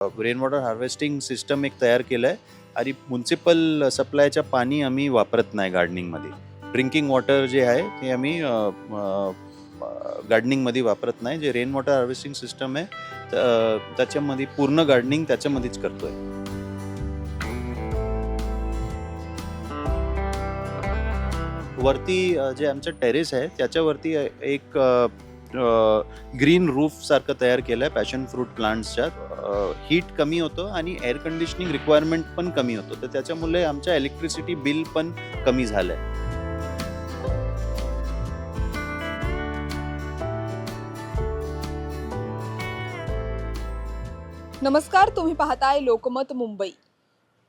Rain water harvesting system एक तयार केलं आहे आणि म्युन्सिपल सप्लायच्या पाणी आम्ही वापरत नाही गार्डनिंगमध्ये ड्रिंकिंग वॉटर जे आहे ते आम्ही गार्डनिंगमध्ये वापरत नाही. जे रेन वॉटर हार्वेस्टिंग सिस्टम आहे त्याच्यामध्ये पूर्ण गार्डनिंग त्याच्यामध्येच करतो आहे वरती जे आमचं टेरेस आहे त्याच्यावरती एक ग्रीन रूफ सारखं तयार केलं आहे पॅशन फ्रूट प्लांट्सच्या हीट कमी होतं आणि एअर कंडिशनिंग रिक्वायरमेंट पण कमी होतं. तर त्याच्यामुळे आमच्या इलेक्ट्रिसिटी बिल पण कमी झालं आहे नमस्कार तुम्ही पाहताय लोकमत मुंबई.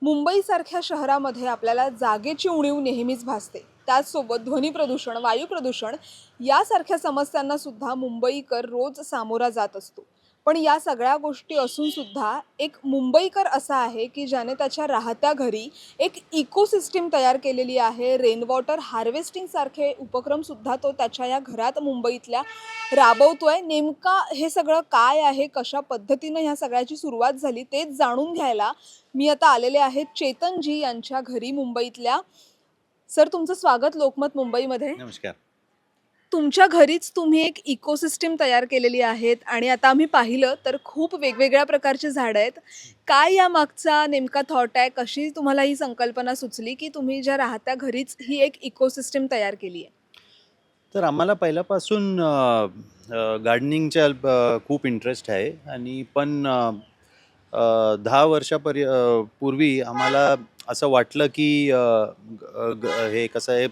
मुंबईसारख्या शहरामध्ये आपल्याला जागेची उणीव नेहमीच भासते. त्याचसोबत ध्वनी प्रदूषण वायू प्रदूषण यासारख्या समस्यांना सुद्धा मुंबईकर रोज सामोरा जात असतो. पण या सगळ्या गोष्टी असून सुद्धा एक मुंबईकर असा आहे की ज्याने त्याच्या राहत्या घरी एक इकोसिस्टीम तयार केलेली आहे. रेन वॉटर उपक्रमसुद्धा तो त्याच्या या घरात मुंबईतल्या राबवतो आहे नेमका हे सगळं काय आहे? कशा पद्धतीनं ह्या सगळ्याची सुरुवात झाली? तेच जाणून घ्यायला मी आता आलेले आहेत चेतनजी यांच्या घरी मुंबईतल्या सर तुमचं स्वागत लोकमत मुंबईमध्ये. नमस्कार. तुमच्या घरीच तुम्ही एक इकोसिस्टीम तयार केलेली आहेत आणि आता आम्ही पाहिलं तर खूप वेगवेगळ्या प्रकारची झाडं आहेत. काय या मागचा नेमका थॉट आहे? कशी तुम्हाला ही संकल्पना सुचली की तुम्ही ज्या राहत्या घरीच ही एक इकोसिस्टीम तयार केली आहे? तर आम्हाला पहिल्यापासून गार्डनिंगच्या खूप इंटरेस्ट आहे आणि पण दहा वर्षापर्य पूर्वी आम्हाला असं वाटलं की ग- ग- हे कसं आहे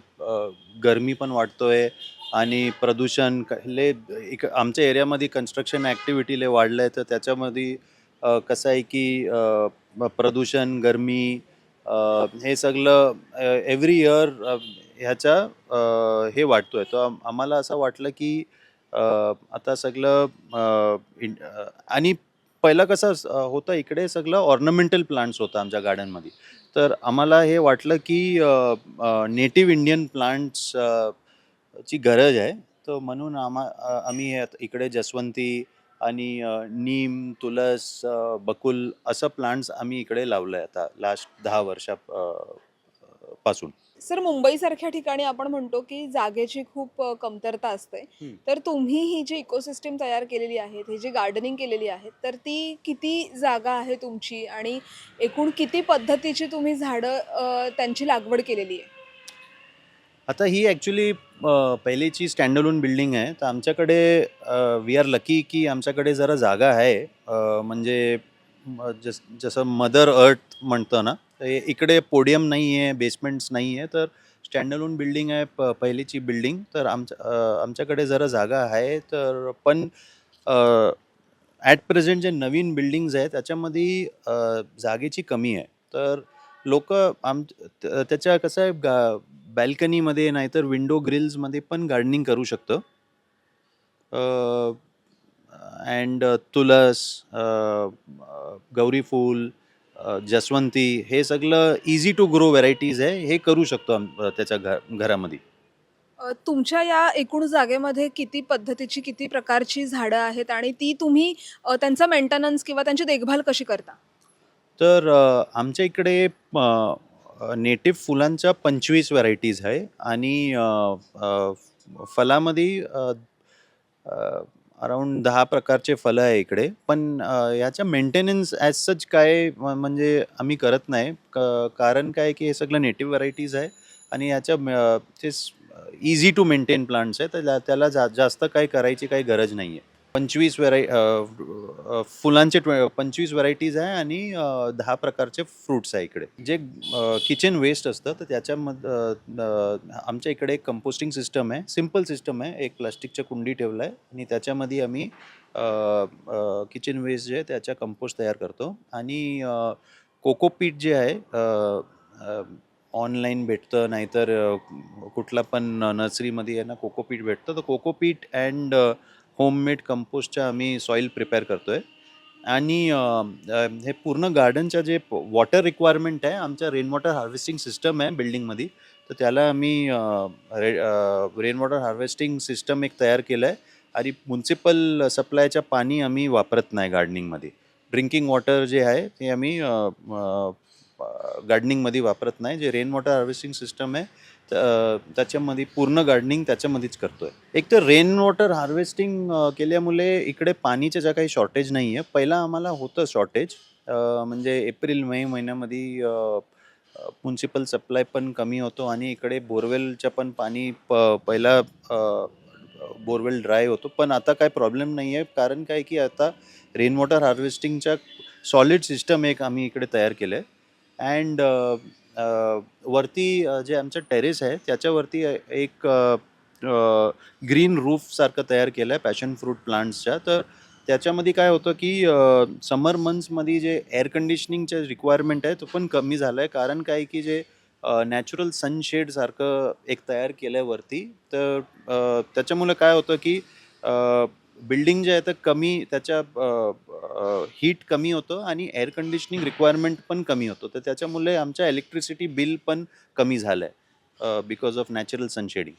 गरमी पण वाढतोय आणि प्रदूषण ले एक आमच्या एरियामध्ये कन्स्ट्रक्शन ॲक्टिव्हिटी लय वाढलं आहे तर त्याच्यामध्ये कसं आहे की प्रदूषण गरमी हे सगळं एव्हरी इयर ह्याचा हे वाटतो आहे तर आम्हाला असं वाटलं की आता सगळं आणि पहिलं कसं होतं इकडे सगळं ऑर्नमेंटल प्लांट्स होतं आमच्या गार्डनमध्ये तर आम्हाला हे वाटलं की नेटिव्ह इंडियन प्लांट्स ची गरज आहे. तर म्हणून आम्हा आम्ही आता इकडे जसवंती आणि नीम तुलस बकुल असं प्लांट्स आम्ही इकडे लावलं आहे आता लास्ट दहा वर्षा पासून. सर मुंबईसारख्या ठिकाणी आपण म्हणतो की जागेची खूप कमतरता असते. तर तुम्ही ही जी इकोसिस्टीम तयार केलेली आहे ही जी गार्डनिंग केलेली आहे तर ती किती जागा आहे तुमची? आणि एकूण किती पद्धतीची तुम्ही झाडं त्यांची लागवड केलेली आहे? आता ही ॲक्च्युली पहिलीची स्टँडअलोन बिल्डिंग आहे. तर आमच्याकडे वी आर लकी की आमच्याकडे जरा जागा आहे. म्हणजे जस जसं मदर अर्थ म्हणतं ना इकडे पोडियम नाही आहे बेसमेंट्स नाही आहे तर स्टँडअलोन बिल्डिंग आहे प पहिलीची बिल्डिंग तर आमच्या आमच्याकडे जरा जागा आहे तर पण ॲट प्रेझेंट जे नवीन बिल्डिंग्ज आहे त्याच्यामध्ये जागेची कमी आहे. तर लोक आम त्याच्या कसं आहे गा बॅल्कनीमध्ये नाहीतर विंडो ग्रिल्समध्ये पण गार्डनिंग करू शकतं. अँड तुलस गौरी फूल जसवंती हे सगळं इझी टू ग्रो व्हेरायटीज आहे. हे करू शकतो आम त्याच्या घ घरामध्ये. अ, तुमच्या या एकूण जागेमध्ये किती पद्धतीची किती प्रकारची झाडं आहेत आणि ती तुम्ही अ, त्यांचा मेंटेनन्स किंवा त्यांची देखभाल कशी करता? तर अ, आमच्या इकडे नेटिव्ह फुलांच्या पंचवीस व्हरायटीज आहे. आणि अ, अ, फलामध्ये अराऊंड दहा प्रकारचे फलं आहे इकडे. पण अ, याच्या मेंटेनन्स ॲज सच काय म- म्हणजे आम्ही करत नाही. क- कारण काय की हे सगळं नेटिव्ह व्हरायटीज आहे आणि याच्या म- इझी टू मेंटेन प्लांट्स आहे. तर त्या- त्याला जा जास्त काही करायची काही गरज नाही आहे पंचवीस व्हराय फुलांचे ट्वे पंचवीस व्हरायटीज आहे आणि दहा प्रकारचे फ्रूट्स आहे इकडे. जे किचन वेस्ट असतं तर त्याच्यामध्ये आमच्या इकडे एक कंपोस्टिंग सिस्टम आहे सिंपल सिस्टम आहे एक प्लास्टिकच्या कुंडी ठेवलं आहे आणि त्याच्यामध्ये आम्ही किचन वेस्ट जे आहे त्याच्या कंपोस्ट तयार करतो. आणि कोकोपीट जे आहे ऑनलाईन भेटतं नाहीतर कुठला पण नर्सरीमध्ये आहे ना कोकोपीट भेटतं. तर कोकोपीट अँड होममेड कंपोस्टच्या आम्ही सॉईल प्रिपेअर करतो आहे आणि हे पूर्ण गार्डनच्या जे वॉटर रिक्वायरमेंट आहे आमच्या रेन वॉटर हार्वेस्टिंग सिस्टम आहे बिल्डिंगमध्ये तर त्याला आम्ही रेन वॉटर हार्वेस्टिंग सिस्टम एक तयार केलं आहे आणि म्युन्सिपल सप्लायचं पाणी आम्ही वापरत नाही गार्डनिंगमध्ये ड्रिंकिंग वॉटर जे आहे ते आम्ही गार्डनिंगमध्ये वापरत नाही. जे रेन वॉटर हार्वेस्टिंग सिस्टम आहे त्याच्यामध्ये पूर्ण गार्डनिंग त्याच्यामध्येच करतो आहे एक तर रेन वॉटर हार्वेस्टिंग केल्यामुळे इकडे पाणीचं ज्या काही शॉर्टेज नाही आहे पहिला आम्हाला होतं शॉर्टेज म्हणजे एप्रिल मे महिन्यामध्ये म्युन्सिपल सप्लाय पण कमी होतो आणि इकडे बोरवेलचं पण पाणी प पहिला बोरवेल ड्राय होतो. पण आता काय प्रॉब्लेम नाही आहे कारण काय की आता रेन वॉटर हार्वेस्टिंगच्या सॉलिड सिस्टम एक आम्ही इकडे तयार केलं आहे अँड वरती जे आमचं टेरेस आहे त्याच्यावरती एक ग्रीन रूफसारखं तयार केलं आहे पॅशन फ्रूट प्लांट्सच्या तर त्याच्यामध्ये काय होतं की समर मंथ्समध्ये जे एअर कंडिशनिंगच्या रिक्वायरमेंट आहे तो पण कमी झाला आहे कारण काय की जे नॅचरल सनशेडसारखं एक तयार केलं आहे वरती. तर त्याच्यामुळे काय होतं की बिल्डिंग जे आहे तर कमी त्याच्या हीट कमी होतं आणि एअर कंडिशनिंग रिक्वायरमेंट पण कमी होतं. तर त्याच्यामुळे आमच्या इलेक्ट्रिसिटी बिल पण कमी झालं आहे बिकॉज ऑफ नॅचरल सनशेडिंग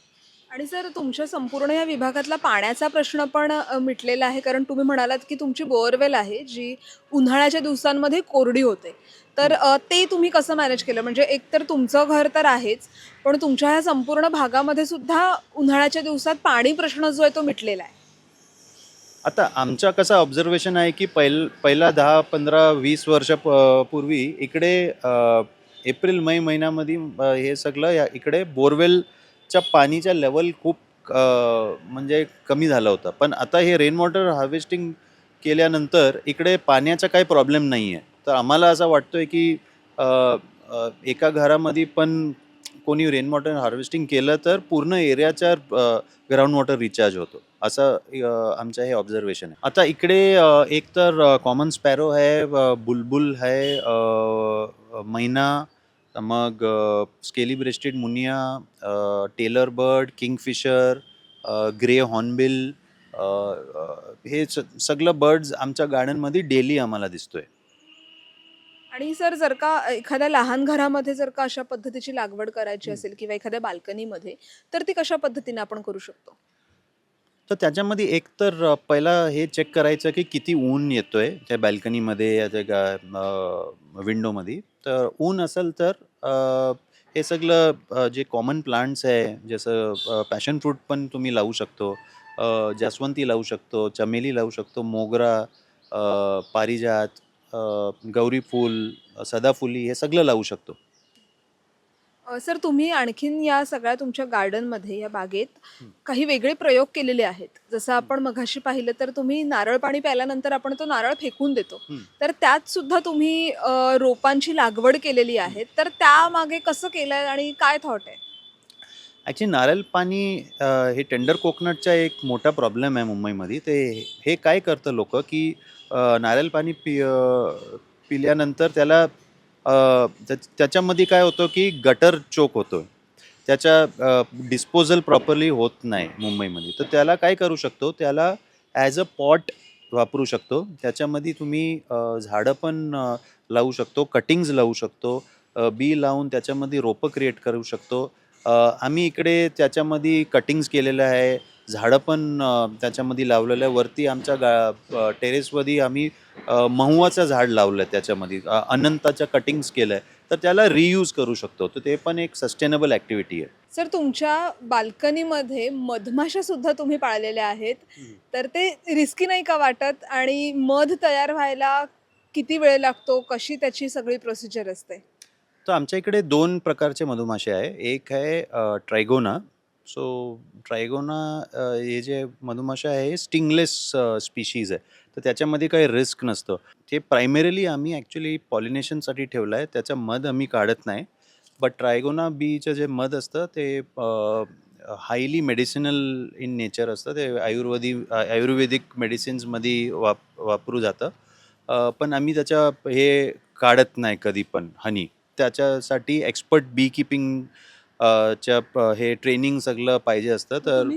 आणि सर तुमच्या संपूर्ण या विभागातला पाण्याचा प्रश्न पण मिटलेला आहे. कारण तुम्ही म्हणालात की तुमची बोअरवेल आहे जी उन्हाळ्याच्या दिवसांमध्ये कोरडी होते. तर ते तुम्ही कसं मॅनेज केलं? म्हणजे एकतर तुमचं घर तर आहेच पण तुमच्या ह्या संपूर्ण भागामध्ये सुद्धा उन्हाळ्याच्या दिवसात पाणी प्रश्न जो आहे तो मिटलेला आहे. आता आमचा कसं ऑब्झर्वेशन आहे की पहिल पहिला दहा पंधरा वीस वर्षा प- पूर्वी इकडे अ, एप्रिल मे महिन्यामध्ये अ, हे सगळं या इकडे बोरवेलच्या पाणीच्या लेवल खूप अ, म्हणजे कमी झालं होतं. पण आता हे रेन वॉटर हार्वेस्टिंग केल्यानंतर इकडे पाण्याचा काही प्रॉब्लेम नाही आहे तर आम्हाला असं वाटतोय की अ, अ, एका घरामध्ये पण कोणी रेन वॉटर हार्वेस्टिंग केलं तर पूर्ण एरियाच्या ग्राउंड वॉटर रिचार्ज होतो. असं आमचं हे ऑब्झर्वेशन आहे. आता इकडे एक तर कॉमन स्पॅरो आहे बुलबुल आहे मैना मग scaly breasted munia tailor bird kingfisher grey hornbill हे सगळं बर्ड्स आमच्या गार्डनमध्ये डेली आम्हाला दिसतोय. आणि सर जर का एखाद्या लहान घरामध्ये जर का अशा पद्धतीची लागवड करायची. असेल किंवा एखाद्या बाल्कनीमध्ये तर ती कशा पद्धतीने आपण करू शकतो तर त्याच्यामध्ये एक तर पहिला हे चेक करायचं की किती ऊन येतोय त्या बॅल्कनीमध्ये या त्या गा विंडोमध्ये तर ऊन असेल तर अ, हे सगळं जे कॉमन प्लांट्स आहे जसं पॅशन फ्रूट पण तुम्ही लावू शकतो अ, जास्वंती लावू शकतो चमेली लावू शकतो मोगरा अ, पारिजात गौरी फूल सदाफुली हे सगळं लावू शकतो. सर तुम्ही आणखीन या सगळ्या तुमच्या गार्डनमध्ये या बागेत. काही वेगळे प्रयोग केलेले आहेत. जसं आपण मघाशी पाहिलं तर तुम्ही नारळ पाणी प्यायल्यानंतर आपण तो नारळ फेकून देतो. तर त्यात सुद्धा तुम्ही रोपांची लागवड केलेली आहे. तर त्यामागे कसं केलंय आणि काय थॉट आहे? ॲक्च्युली नारळ पाणी हे टेंडर कोकोनटचा एक मोठा प्रॉब्लेम आहे मुंबईमध्ये. ते हे काय करतं लोक की नारळ पाणी पि पिल्यानंतर त्याला त्या- त्याच्यामध्ये काय होतं की गटर चोक होतो त्याच्या डिस्पोजल प्रॉपरली होत नाही मुंबईमध्ये. तर त्याला काय करू शकतो? त्याला ॲज अ पॉट वापरू शकतो. त्याच्यामध्ये तुम्ही झाडं पण लावू शकतो कटिंग्ज लावू शकतो बी लावून त्याच्यामध्ये रोपं क्रिएट करू शकतो. आम्ही इकडे त्याच्यामध्ये कटिंग्ज केलेलं आहे. झाडं पण त्याच्यामध्ये लावलेलं आहे. वरती आमच्या गा टेरेसमध्ये आम्ही अ, महुआचं झाड लावलं आहे त्याच्यामध्ये अनंताच्या कटिंग्स केलं आहे तर त्याला रियूज करू शकतो. तर ते पण एक सस्टेनेबल ॲक्टिव्हिटी आहे. सर तुमच्या बाल्कनीमध्ये मधमाशा सुद्धा तुम्ही पाळलेल्या आहेत. तर ते रिस्की नाही का वाटत? आणि मध तयार व्हायला किती वेळ लागतो? कशी त्याची सगळी प्रोसिजर असते? तर आमच्या इकडे दोन प्रकारचे मधुमासे आहे. एक आहे ट्रायगोना सो ट्रायगोना हे जे मधुमाशा आहे हे स्टिंगलेस स्पीशीज आहे. तर त्याच्यामध्ये काही रिस्क नसतं. ते प्रायमरीली आम्ही ॲक्च्युली पॉलिनेशनसाठी ठेवलं आहे. त्याचं मध आम्ही काढत नाही. बट ट्रायगोना बीचं जे मध असतं ते हायली मेडिसिनल इन नेचर असतं. ते आयुर्वेदी आयुर्वेदिक मेडिसिन्समध्ये वाप वापरू जातं. पण आम्ही त्याच्या हे काढत नाही कधी पण हनी त्याच्यासाठी एक्सपर्ट बी किपिंग च्या हे ट्रेनिंग सगळं पाहिजे असतं तर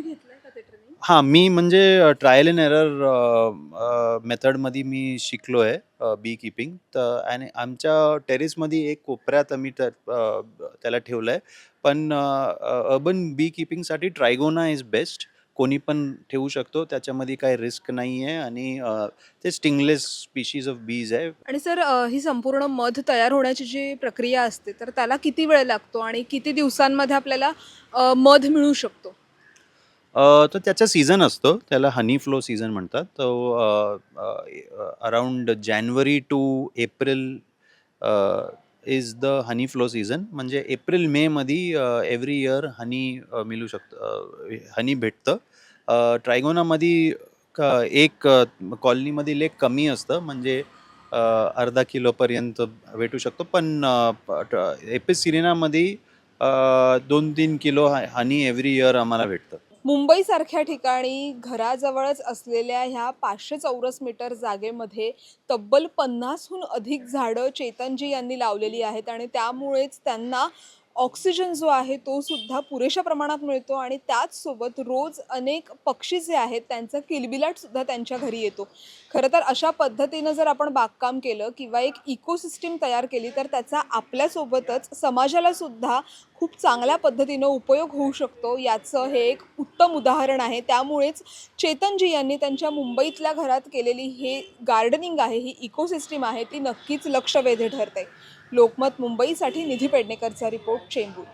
हां मी म्हणजे ट्रायल अँड एरर मेथडमध्ये मी शिकलो आहे बी किपिंग तर आणि आमच्या टेरेसमध्ये एक कोपऱ्यात आम्ही त्याला ठेवलं आहे पण अर्बन बी किपिंगसाठी ट्रायगोना इज बेस्ट कोणी पण ठेवू शकतो त्याच्यामध्ये काही रिस्क नाही आहे आणि अ, ते स्टिंगलेस स्पीशीज ऑफ बीज आहे. आणि सर अ, ही संपूर्ण मध तयार होण्याची जी प्रक्रिया असते तर त्याला किती वेळ लागतो आणि किती दिवसांमध्ये आपल्याला अ, मध मिळू शकतो? अ, तर त्याचा सीझन असतो त्याला हनी फ्लो सीझन म्हणतात. तो around January to April is the honey flow season म्हणजे एप्रिल मेमध्ये एव्हरी इयर हनी मिळू शकतं हनी भेटतं. ट्रायगोनामध्ये का एक कॉलनीमधील एक कमी असतं. म्हणजे अर्धा किलोपर्यंत भेटू शकतो. पण एपिस सिरेनामध्ये दोन तीन किलो हनी एव्हरी इयर आम्हाला भेटतं. मुंबईसारख्या ठिकाणी घराजवळच असलेल्या ह्या पाचशे चौरस मीटर जागेमध्ये तब्बल पन्नासहून अधिक झाडं चेतनजी यांनी लावलेली आहेत आणि त्यामुळेच त्यांना ऑक्सिजन जो आहे तो सुद्धा पुरेशा प्रमाणात मिळतो आणि त्याचसोबत रोज अनेक पक्षी जे आहेत त्यांचा किलबिलाट सुद्धा त्यांच्या घरी येतो. खरं तर अशा पद्धतीनं जर आपण बागकाम केलं किंवा एक इकोसिस्टीम तयार केली तर त्याचा आपल्यासोबतच समाजाला सुद्धा खूप चांगल्या पद्धतीनं उपयोग होऊ शकतो. याचं हे एक उत्तम उदाहरण आहे. त्यामुळेच चेतनजी यांनी त्यांच्या मुंबईतल्या घरात केलेली हे गार्डनिंग आहे ही इकोसिस्टीम आहे ती नक्कीच लक्ष वेधे ठरते. लोकमत मुंबईसाठी निधी पेडणेकरचा रिपोर्ट चेंबूर